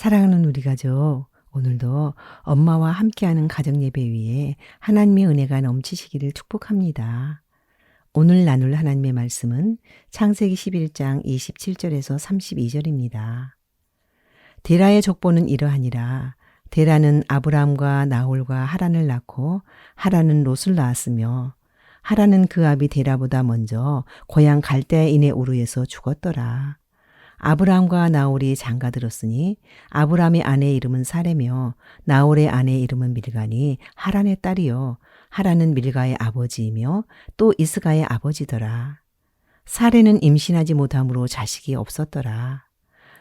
사랑하는 우리 가족, 오늘도 엄마와 함께하는 가정 예배 위에 하나님의 은혜가 넘치시기를 축복합니다. 오늘 나눌 하나님의 말씀은 창세기 11장 27절에서 32절입니다. 데라의 족보는 이러하니라. 데라는 아브라함과 나홀과 하란을 낳고 하란은 롯을 낳았으며 하란은 그 아비 데라보다 먼저 고향 갈대인의 우르에서 죽었더라. 아브라함과 나홀이 장가들었으니 아브라함의 아내 이름은 사레며 나홀의 아내 이름은 밀가니 하란의 딸이요 하란은 밀가의 아버지이며 또 이스가의 아버지더라. 사레는 임신하지 못함으로 자식이 없었더라.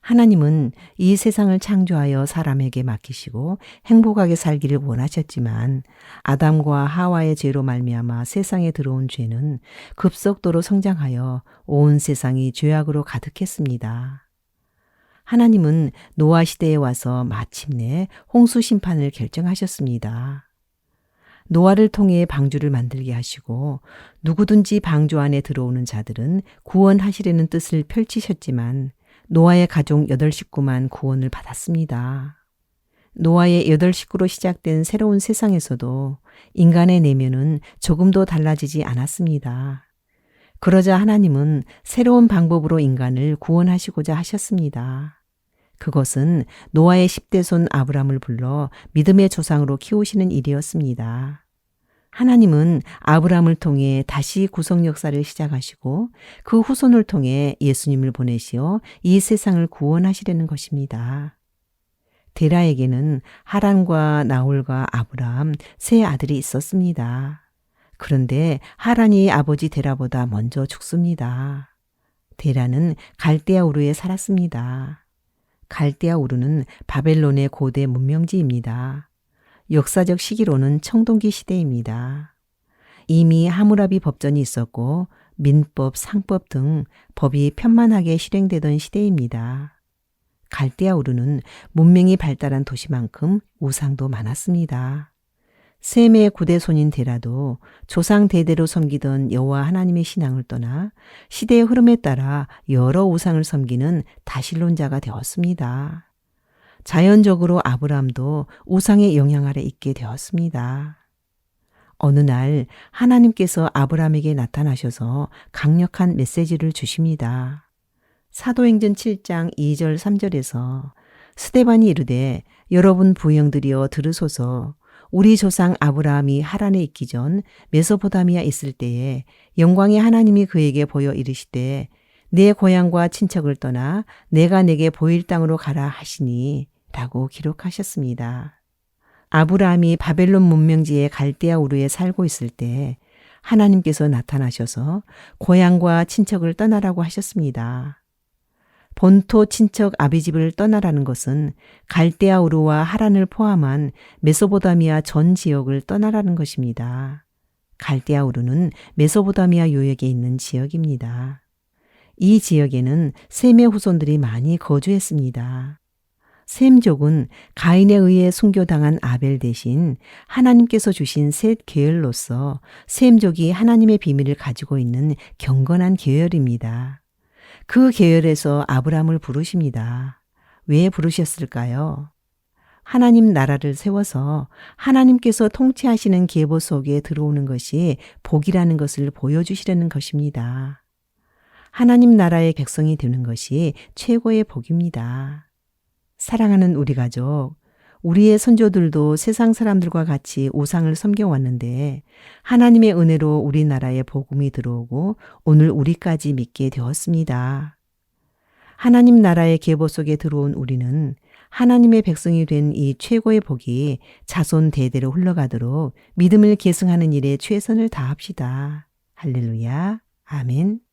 하나님은 이 세상을 창조하여 사람에게 맡기시고 행복하게 살기를 원하셨지만 아담과 하와의 죄로 말미암아 세상에 들어온 죄는 급속도로 성장하여 온 세상이 죄악으로 가득했습니다. 하나님은 노아 시대에 와서 마침내 홍수 심판을 결정하셨습니다. 노아를 통해 방주를 만들게 하시고 누구든지 방주 안에 들어오는 자들은 구원하시려는 뜻을 펼치셨지만 노아의 가족 8식구만 구원을 받았습니다. 노아의 8식구로 시작된 새로운 세상에서도 인간의 내면은 조금도 달라지지 않았습니다. 그러자 하나님은 새로운 방법으로 인간을 구원하시고자 하셨습니다. 그것은 노아의 10대 손 아브람을 불러 믿음의 조상으로 키우시는 일이었습니다. 하나님은 아브람을 통해 다시 구속 역사를 시작하시고 그 후손을 통해 예수님을 보내시어 이 세상을 구원하시려는 것입니다. 데라에게는 하란과 나홀과 아브람 세 아들이 있었습니다. 그런데 하란이 아버지 데라보다 먼저 죽습니다. 데라는 갈대아 우르에 살았습니다. 갈대아 우르는 바벨론의 고대 문명지입니다. 역사적 시기로는 청동기 시대입니다. 이미 하무라비 법전이 있었고 민법, 상법 등 법이 편만하게 실행되던 시대입니다. 갈대아 우르는 문명이 발달한 도시만큼 우상도 많았습니다. 셈의 구대손인 데라도 조상 대대로 섬기던 여호와 하나님의 신앙을 떠나 시대의 흐름에 따라 여러 우상을 섬기는 다신론자가 되었습니다. 자연적으로 아브라함도 우상의 영향 아래 있게 되었습니다. 어느 날 하나님께서 아브라함에게 나타나셔서 강력한 메시지를 주십니다. 사도행전 7장 2절 3절에서 스테반이 이르되 여러분 부형들이여 들으소서 우리 조상 아브라함이 하란에 있기 전 메소포타미아 있을 때에 영광의 하나님이 그에게 보여 이르시되 내 고향과 친척을 떠나 내가 내게 보일 땅으로 가라 하시니 라고 기록하셨습니다. 아브라함이 바벨론 문명지의 갈대아 우르에 살고 있을 때 하나님께서 나타나셔서 고향과 친척을 떠나라고 하셨습니다. 본토 친척 아비집을 떠나라는 것은 갈대아 우르와 하란을 포함한 메소보다미아 전 지역을 떠나라는 것입니다. 갈대아 우르는 메소보다미아 요역에 있는 지역입니다. 이 지역에는 셈의 후손들이 많이 거주했습니다. 셈족은 가인에 의해 순교당한 아벨 대신 하나님께서 주신 셋 계열로서 셈족이 하나님의 비밀을 가지고 있는 경건한 계열입니다. 그 계열에서 아브람을 부르십니다. 왜 부르셨을까요? 하나님 나라를 세워서 하나님께서 통치하시는 계보 속에 들어오는 것이 복이라는 것을 보여주시려는 것입니다. 하나님 나라의 백성이 되는 것이 최고의 복입니다. 사랑하는 우리 가족, 우리의 선조들도 세상 사람들과 같이 우상을 섬겨왔는데 하나님의 은혜로 우리나라에 복음이 들어오고 오늘 우리까지 믿게 되었습니다. 하나님 나라의 계보 속에 들어온 우리는 하나님의 백성이 된 이 최고의 복이 자손 대대로 흘러가도록 믿음을 계승하는 일에 최선을 다합시다. 할렐루야. 아멘.